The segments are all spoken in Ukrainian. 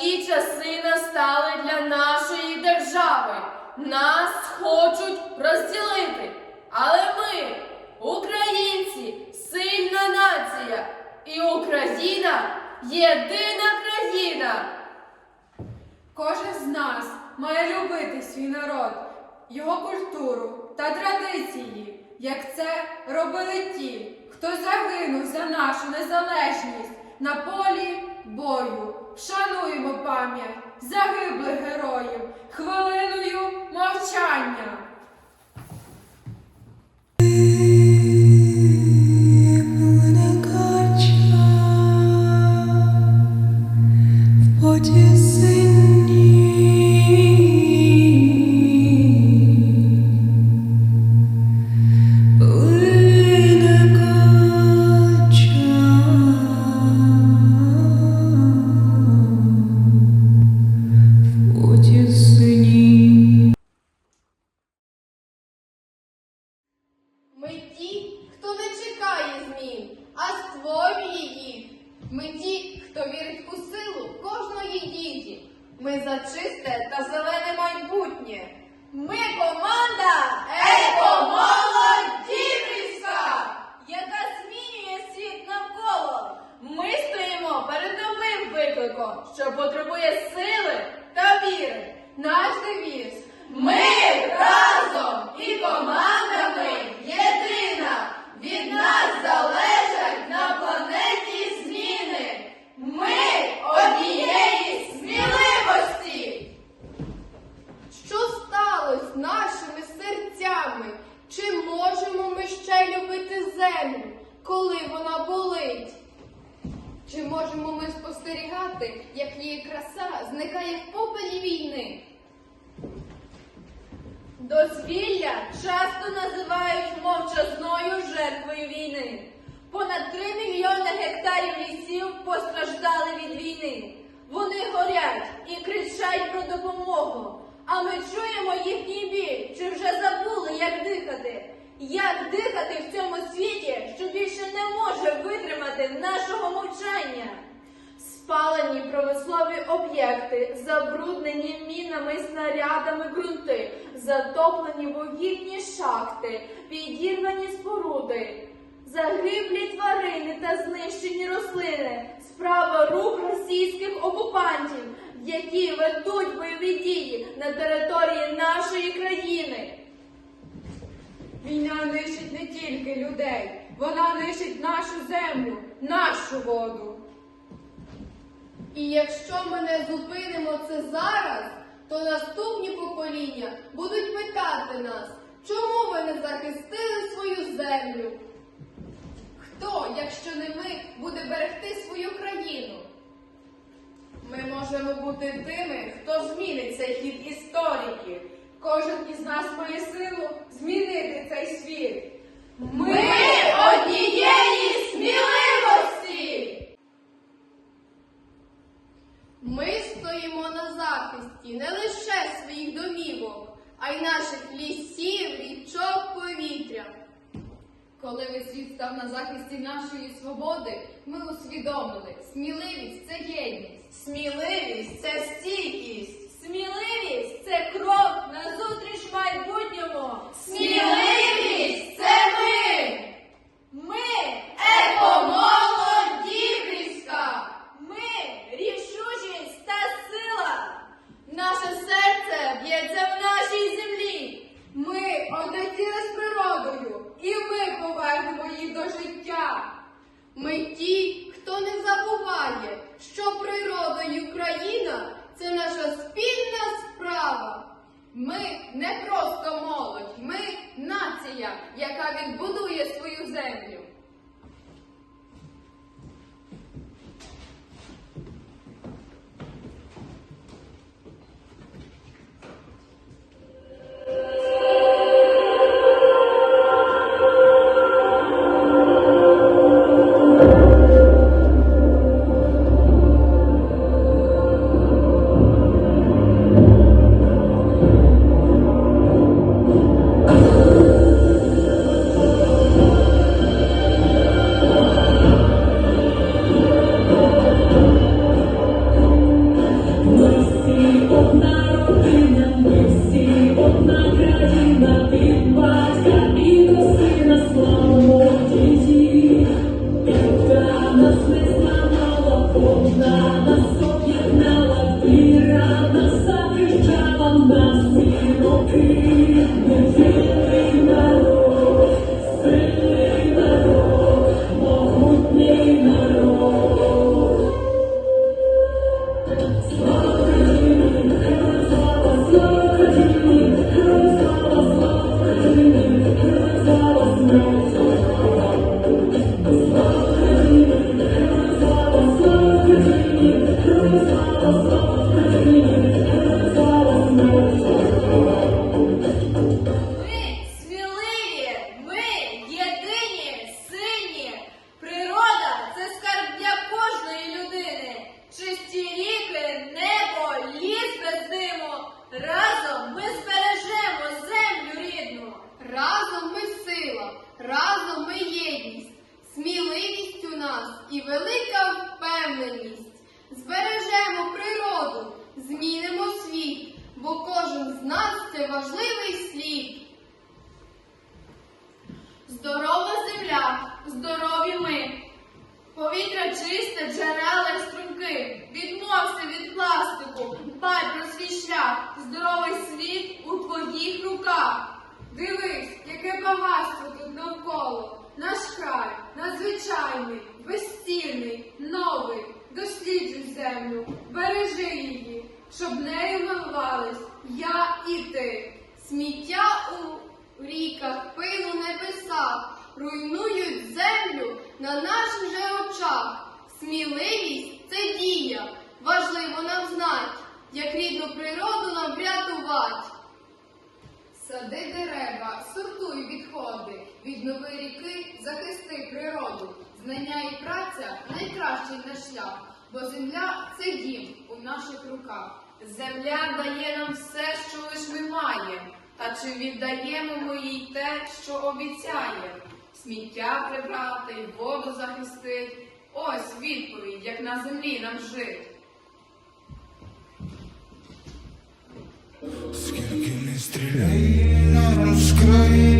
Важкі часи настали для нашої держави. Нас хочуть розділити. Але ми, українці, сильна нація. І Україна єдина країна. Кожен з нас має любити свій народ, його культуру та традиції, як це робили ті, хто загинув за нашу незалежність на полі бою. Шануємо пам'ять загиблих героїв. Хвилиною чисте та зелене майбутнє. Ми команда Екомолодівська, яка змінює світ навколо. Ми стоїмо перед новим викликом, що потребує сили та віри. Наш девіз Ми разом і командами єдина. Від нас залежать на планеті зміни. Ми однієї сміливості. Що сталося з нашими серцями? Чи можемо ми ще любити землю, коли вона болить? Чи можемо ми спостерігати, як її краса зникає в попелі війни? Дозвілля часто називають мовчазною жертвою війни. Понад 3 мільйони гектарів лісів постраждали від війни. Вони горять і кричать про допомогу. А ми чуємо їхній біль, чи вже забули, як дихати. Як дихати в цьому світі, що більше не може витримати нашого мовчання? Спалені промислові об'єкти, забруднені мінами, снарядами ґрунти, затоплені вугільні шахти, підірвані споруди, загиблі тварини та знищені рослини, справа рук російських окупантів, які ведуть бойові дії на території нашої країни. Війна нищить не тільки людей, вона нищить нашу землю, нашу воду. І якщо ми не зупинимо це зараз, то наступні покоління будуть питати нас, чому ви не захистили свою землю? Хто, якщо не ми, буде берегти свою країну? Ми можемо бути тими, хто змінить цей хід історії. Кожен із нас має силу змінити цей світ. Ми однієї сміливості! Ми стоїмо на захисті не лише своїх домівок, а й наших лісів, річок, повітря. Коли весь світ став на захисті нашої свободи, ми усвідомили, сміливість це єдність. Сміливість це стійкість. Сміливість це крок назустріч майбутньому. Сміливість яка він будує свою землю. З це важливий слід. Здорова земля, здорові ми. Повітря чисте, джерела й струмки. Відмовся від пластику, дбай про свій шлях, здоровий світ у твоїх руках. Дивись, яке багатство тут навколо. Наш край надзвичайний, безцінний, новий. Досліджуй землю, бережи її, щоб нею милувались я і ти. Сміття у ріках, пил у небесах, руйнують землю на наших же очах. Сміливість це дія, важливо нам знать, як рідну природу нам врятувати. Сади дерева, сортуй відходи, віднови ріки, захисти природу. Знання і праця найкращий наш шлях, бо земля це дім у наших руках. Земля дає нам все, що лиш ми маємо, та чи віддаємо ми їй те, що обіцяє? Сміття прибрати, воду захистить. Ось відповідь, як на землі нам жити. Скільки не стріляй на розкраї,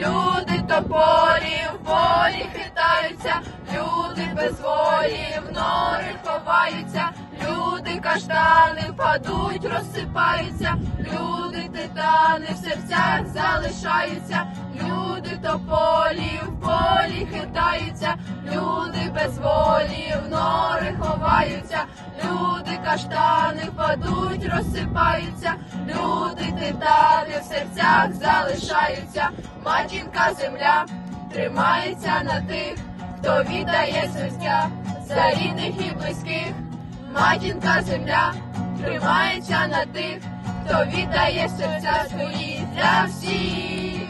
Люди тополі в полі хитаються, люди без волі в нори ховаються, люди каштани впадуть, розсипаються, люди титани в серцях залишаються, люди тополі в полі хитаються, люди без волі в нори ховаються, люди каштани впадуть, розсипаються, люди титани в серцях залишаються, матінка земля тримається на тих, хто віддає серця за рідних і близьких. Матінка земля тримається на тих, хто віддає серця свої для всіх.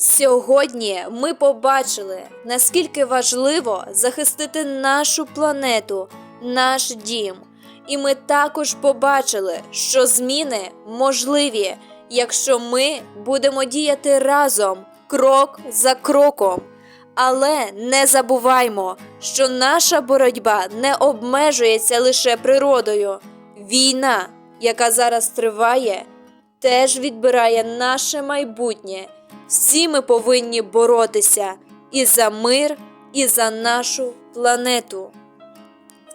Сьогодні ми побачили, наскільки важливо захистити нашу планету, наш дім. І ми також побачили, що зміни можливі, якщо ми будемо діяти разом крок за кроком. Але не забуваймо, що наша боротьба не обмежується лише природою. Війна, яка зараз триває, теж відбирає наше майбутнє. Всі ми повинні боротися і за мир, і за нашу планету.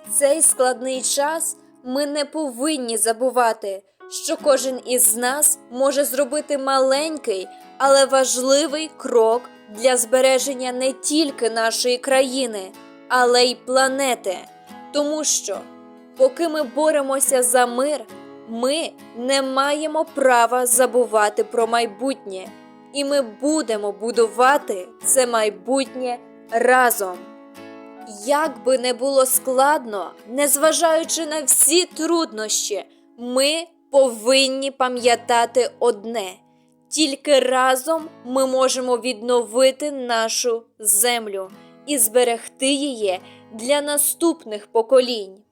В цей складний час ми не повинні забувати, що кожен із нас може зробити маленький, але важливий крок для збереження не тільки нашої країни, але й планети. Тому що, поки ми боремося за мир, ми не маємо права забувати про майбутнє, і ми будемо будувати це майбутнє разом. Як би не було складно, незважаючи на всі труднощі, ми повинні пам'ятати одне: тільки разом ми можемо відновити нашу землю і зберегти її для наступних поколінь.